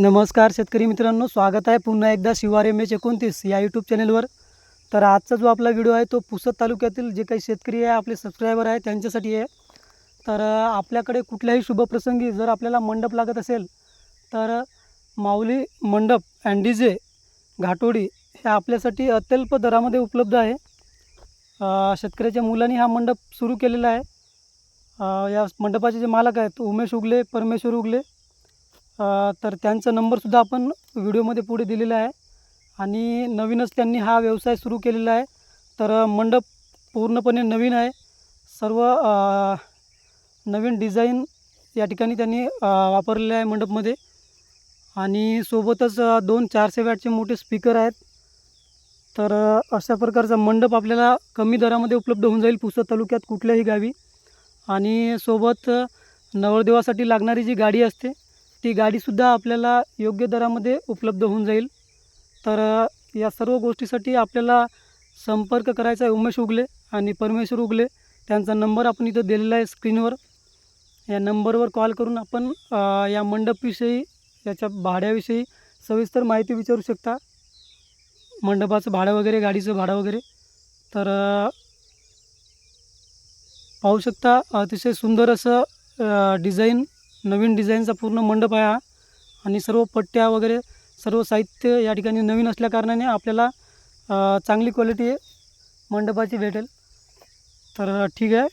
नमस्कार शेतकरी मित्रांनो स्वागत आहे पुन्हा एकदा शिवार एम एच एकोणतीस या यूट्यूब चॅनलवर तर आजचा जो आपला व्हिडिओ आहे तो पुसद तालुक्यातील जे काही शेतकरी आहे आपले सबस्क्रायबर आहे त्यांच्यासाठी आहे. तर आपल्याकडे कुठल्याही शुभप्रसंगी जर आपल्याला मंडप लागत असेल तर माऊली मंडप अँड डी जे घाटोडी हे आपल्यासाठी अत्यल्प दरामध्ये उपलब्ध आहे. शेतकऱ्याच्या मुलांनी हा मंडप सुरू केलेला आहे. या मंडपाचे जे मालक आहेत उमेश उगले परमेश्वर उगले तर त्यांचा नंबरसुद्धा आपण व्हिडिओमध्ये पुढे दिलेला आहे. आणि नवीनच त्यांनी हा व्यवसाय सुरू केलेला आहे. तर मंडप पूर्णपणे नवीन आहे. सर्व नवीन डिझाईन या ठिकाणी त्यांनी वापरलेले आहे मंडपमध्ये. आणि सोबतच दोन चारशे वॅटचे मोठे स्पीकर आहेत. तर अशा प्रकारचा मंडप आपल्याला कमी दरामध्ये उपलब्ध होऊन जाईल पुसद तालुक्यात कुठल्याही गावी. आणि सोबत नवरदेवासाठी लागणारी जी गाडी असते ती गाडीसुद्धा आपल्याला योग्य दरामध्ये उपलब्ध होऊन जाईल. तर या सर्व गोष्टीसाठी आपल्याला संपर्क करायचा आहे उमेश उगले आणि परमेश्वर उगले. त्यांचा नंबर आपण इथं दिलेला आहे स्क्रीनवर. या नंबरवर कॉल करून आपण या मंडपविषयी याच्या भाड्याविषयी सविस्तर माहिती विचारू शकता. मंडपाचं भाडं वगैरे गाडीचं भाडं वगैरे. तर पाहू शकता अतिशय सुंदर असं डिझाईन नवीन डिझाईनचा पूर्ण मंडप आहे हा. आणि सर्व पट्ट्या वगैरे सर्व साहित्य या ठिकाणी नवीन असल्याकारणाने आपल्याला चांगली क्वालिटी मंडपाची भेटेल. तर ठीक आहे.